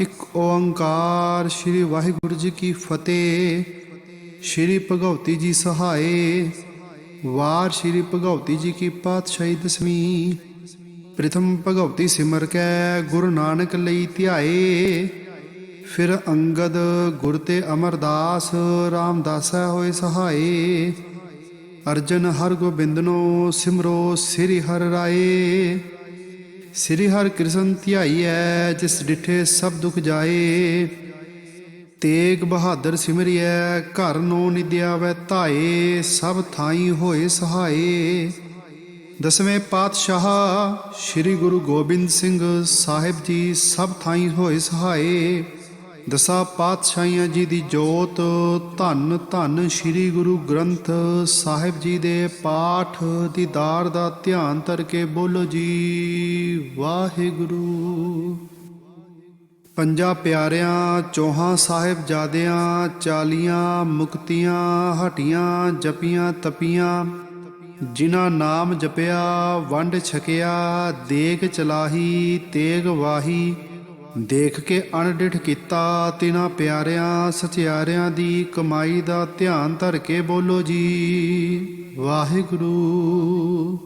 ਇੱਕ ਓੰਕਾਰ ਸ੍ਰੀ ਵਾਹਿਗੁਰੂ ਜੀ ਕੀ ਫਤਿਹ। ਸ੍ਰੀ ਭਗਵਤੀ ਜੀ ਸਹਾਏ। ਵਾਰ ਸ੍ਰੀ ਭਗਵਤੀ ਜੀ ਕੀ ਪਾਤਸ਼ਾਹੀ ਦਸਵੀਂ। ਪ੍ਰਥਮ ਭਗਵਤੀ ਸਿਮਰ ਕੈ, ਗੁਰੂ ਨਾਨਕ ਲਈ ਧਿਆਏ। ਫਿਰ ਅੰਗਦ ਗੁਰ ਤੇ ਅਮਰਦਾਸ ਰਾਮਦਾਸੈ ਹੋਏ ਸਹਾਏ। ਅਰਜਨ ਹਰ ਗੋਬਿੰਦਨੋ ਸਿਮਰੋ ਸ੍ਰੀ ਹਰ ਰਾਏ। ਸ੍ਰੀ ਹਰਿ ਕ੍ਰਿਸ਼ਨ ਧਿਆਈਐ, ਜਿਸ ਡਿਠੇ ਸਭ ਦੁਖ ਜਾਏ। ਤੇਗ ਬਹਾਦਰ ਸਿਮਰਿਐ, ਘਰ ਨੋ ਨਿਦਿਆ ਵੈ ਧਾਏ, ਸਭ ਥਾਈ ਹੋਏ ਸਹਾਏ। ਦਸਵੇਂ ਪਾਤਸ਼ਾਹ ਸ੍ਰੀ ਗੁਰੂ ਗੋਬਿੰਦ ਸਿੰਘ ਸਾਹਿਬ ਜੀ, ਸਭ ਥਾਈ ਹੋਏ ਸਹਾਏ। ਦਸਾਂ ਪਾਤਸ਼ਾਹੀਆਂ ਜੀ ਦੀ ਜੋਤ, ਧੰਨ ਧੰਨ ਸ੍ਰੀ ਗੁਰੂ ਗ੍ਰੰਥ ਸਾਹਿਬ ਜੀ ਦੇ ਪਾਠ ਦੀਦਾਰ ਦਾ ਧਿਆਨ ਧਰ ਕੇ ਬੋਲੋ ਜੀ, ਵਾਹਿਗੁਰੂ। ਪੰਜਾਂ ਪਿਆਰਿਆਂ, ਚੌਹਾਂ ਸਾਹਿਬ ਜਾਦਿਆਂ ਚਾਲੀਆਂ ਮੁਕਤੀਆਂ, ਹਟੀਆਂ, ਜਪੀਆਂ, ਤਪੀਆਂ, ਜਿਨ੍ਹਾਂ ਨਾਮ ਜਪਿਆ, ਵੰਡ ਛਕਿਆ, ਦੇਗ ਚਲਾਹੀ, ਤੇਗ ਵਾਹੀ ਦੇਖ ਕੇ ਅਣਡਿਠ ਕੀਤਾ ਤਿਨਾਂ ਪਿਆਰਿਆਂ, ਸਚਿਆਰਿਆਂ ਦੀ ਕਮਾਈ ਦਾ ਧਿਆਨ ਧਰ ਕੇ ਬੋਲੋ ਜੀ, ਵਾਹਿਗੁਰੂ।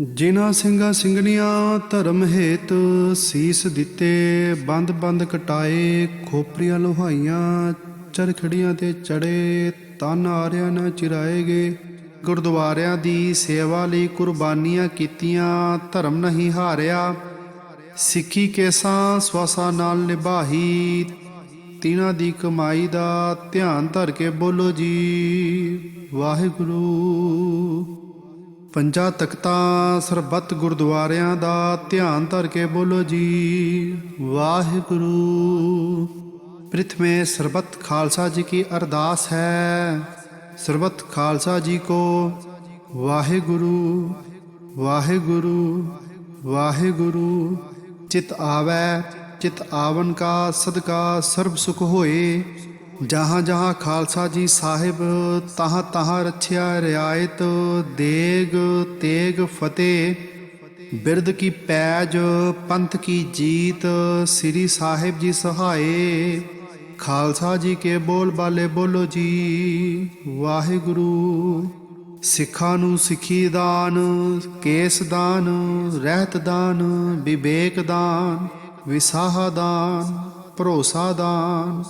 ਜਿਨ੍ਹਾਂ ਸਿੰਘਾਂ ਸਿੰਘਣੀਆਂ ਧਰਮ ਹੇਤ ਸੀਸ ਦਿੱਤੇ, ਬੰਦ ਬੰਦ ਕਟਾਏ, ਖੋਪਰੀਆਂ ਲੋਹਾਈਆਂ, ਚਰਖੜੀਆਂ ਤੇ ਚੜੇ ਤਨ ਆਰਿਆਂ ਨਾਲ ਚਿਰਾਏ ਗਏ, ਗੁਰਦੁਆਰਿਆਂ ਦੀ ਸੇਵਾ ਲਈ ਕੁਰਬਾਨੀਆਂ ਕੀਤੀਆਂ, ਧਰਮ ਨਹੀਂ ਹਾਰਿਆ। ਸਿੱਖੀ ਕੇਸਾਂ ਸਵਾਸਾਂ ਨਾਲ ਨਿਭਾਹੀ ਤਿਨਾਂ ਦੀ ਕਮਾਈ ਦਾ ਧਿਆਨ ਧਰ ਕੇ ਬੋਲੋ ਜੀ, ਵਾਹਿਗੁਰੂ। ਪੰਜਾਂ ਤਖਤਾਂ, ਸਰਬੱਤ ਗੁਰਦੁਆਰਿਆਂ ਦਾ ਧਿਆਨ ਧਰ ਕੇ ਬੋਲੋ ਜੀ, ਵਾਹਿਗੁਰੂ। ਪ੍ਰਥਮੇ ਸਰਬੱਤ ਖਾਲਸਾ ਜੀ ਕੀ ਅਰਦਾਸ ਹੈ। ਸਰਬੱਤ ਖਾਲਸਾ ਜੀ ਕੋ ਵਾਹਿਗੁਰੂ ਵਾਹਿਗੁਰੂ ਵਾਹਿਗੁਰੂ। ਚਿਤ ਆਵੈ, ਚਿਤ ਆਵਨ ਕਾ ਸਦਕਾ ਸਰਬ ਸੁਖ ਹੋਏ। ਜਹਾਂ ਜਹਾਂ ਖਾਲਸਾ ਜੀ ਸਾਹਿਬ, ਤਹਾਂ ਤਹਾਂ ਰਛਿਆ ਰਿਆਇਤ, ਦੇਗ ਤੇਗ ਫਤਿਹ। ਬਿਰਦ ਕੀ ਪੈਜ, ਪੰਥ ਕੀ ਜੀਤ, ਸ੍ਰੀ ਸਾਹਿਬ ਜੀ ਸਹਾਏ। ਖਾਲਸਾ ਜੀ ਕੇ ਬੋਲ ਬਾਲੇ ਬੋਲੋ ਜੀ, ਵਾਹਿਗੁਰੂ। ਸਿੱਖਾਂ ਨੂੰ ਸਿੱਖੀ ਦਾਨ, ਕੇਸ ਦਾਨ, ਰਹਿਤ ਦਾਨ, ਵਿਵੇਕ ਦਾਨ, ਵਿਸਾਹ ਦਾਨ, ਭਰੋਸਾ ਦਾਨ,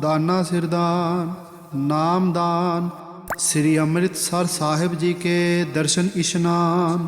ਦਾਨਾ ਸਿਰਦਾਨ ਨਾਮ ਦਾਨ, ਸ੍ਰੀ ਅੰਮ੍ਰਿਤਸਰ ਸਾਹਿਬ ਜੀ ਕੇ ਦਰਸ਼ਨ ਇਸ਼ਨਾਨ